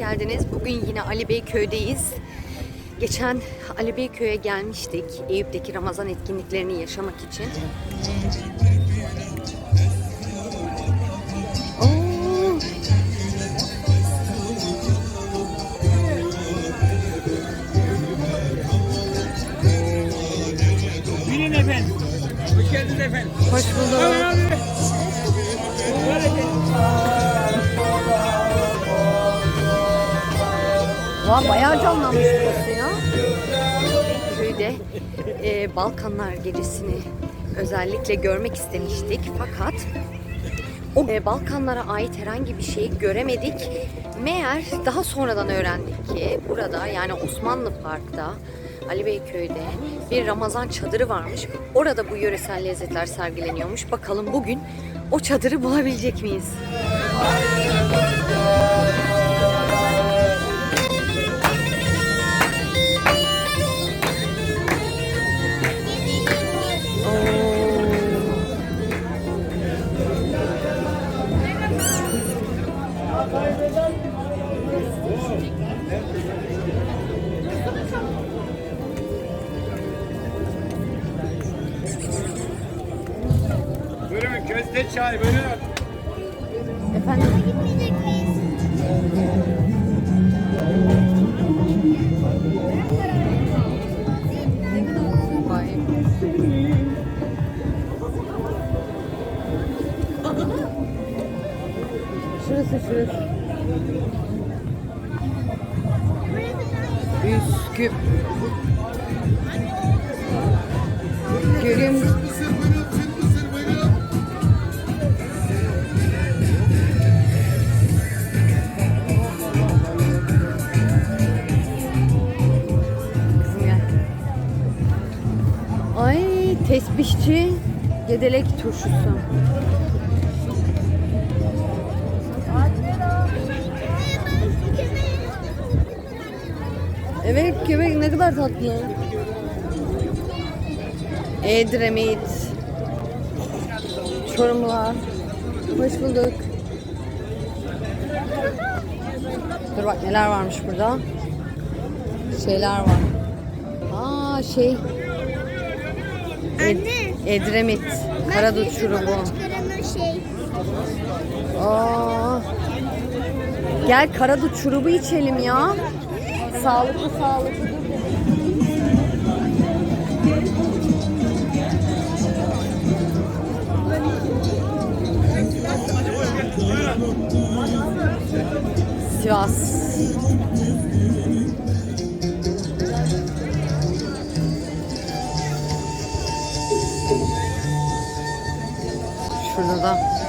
geldiniz. Bugün yine Ali Bey köydeyiz. Geçen Ali Bey köye gelmiştik. Eyüp'teki Ramazan etkinliklerini yaşamak için. Binin efendim. Hoş geldiniz efendim. hoş bulduk. Vay bayağı canlanmış burası ya. Köyde e, Balkanlar gecesini özellikle görmek istemiştik fakat o e, Balkanlara ait herhangi bir şey göremedik. Meğer daha sonradan öğrendik ki burada yani Osmanlı Park'ta Ali Beyköy'de bir Ramazan çadırı varmış. Orada bu yöresel lezzetler sergileniyormuş. Bakalım bugün o çadırı bulabilecek miyiz? Buyurun köfte çay buyurun. Efendim? Vay. Şurası. Üsküp. Görüyor. Ay tesbihçi gedelek turşusu. Evet köpek ne kadar tatlı. Edremit. Çorumlar. Hoş bulduk. Dur bak neler varmış burada. Şeyler var. Aa şey. Ed- Anne. Edremit. Karadut şurubu. Şey. Aa. Gel karadut şurubu içelim ya. Sağlıklı sağlıklı. Dur. Sivas. Şurada da.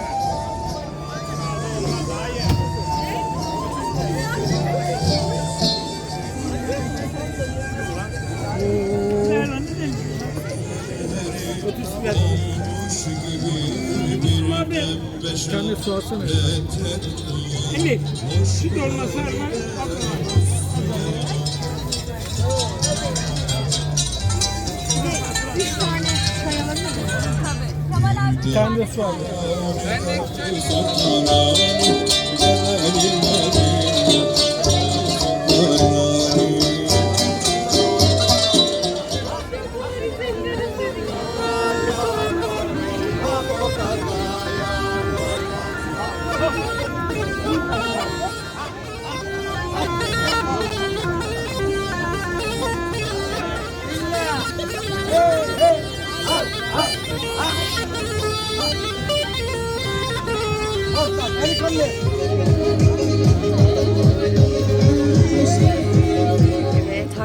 Bir tane su alsana. Emir, süt olmasa var. Bir tane de su al. Evet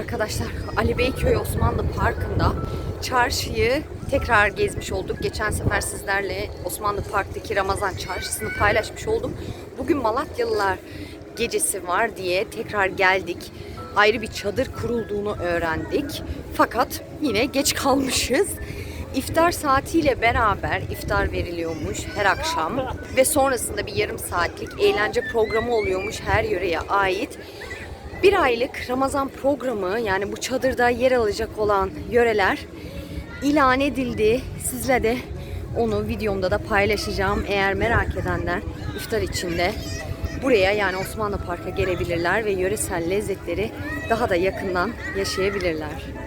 arkadaşlar Ali Beyköy Osmanlı Parkı'nda çarşıyı tekrar gezmiş olduk. Geçen sefer sizlerle Osmanlı Park'taki Ramazan çarşısını paylaşmış oldum. Bugün Malatyalılar gecesi var diye tekrar geldik. Ayrı bir çadır kurulduğunu öğrendik. Fakat yine geç kalmışız. İftar saatiyle beraber iftar veriliyormuş her akşam ve sonrasında bir yarım saatlik eğlence programı oluyormuş her yöreye ait. Bir aylık Ramazan programı yani bu çadırda yer alacak olan yöreler ilan edildi. Sizle de onu videomda da paylaşacağım eğer merak edenler iftar içinde buraya yani Osmanlı Park'a gelebilirler ve yöresel lezzetleri daha da yakından yaşayabilirler.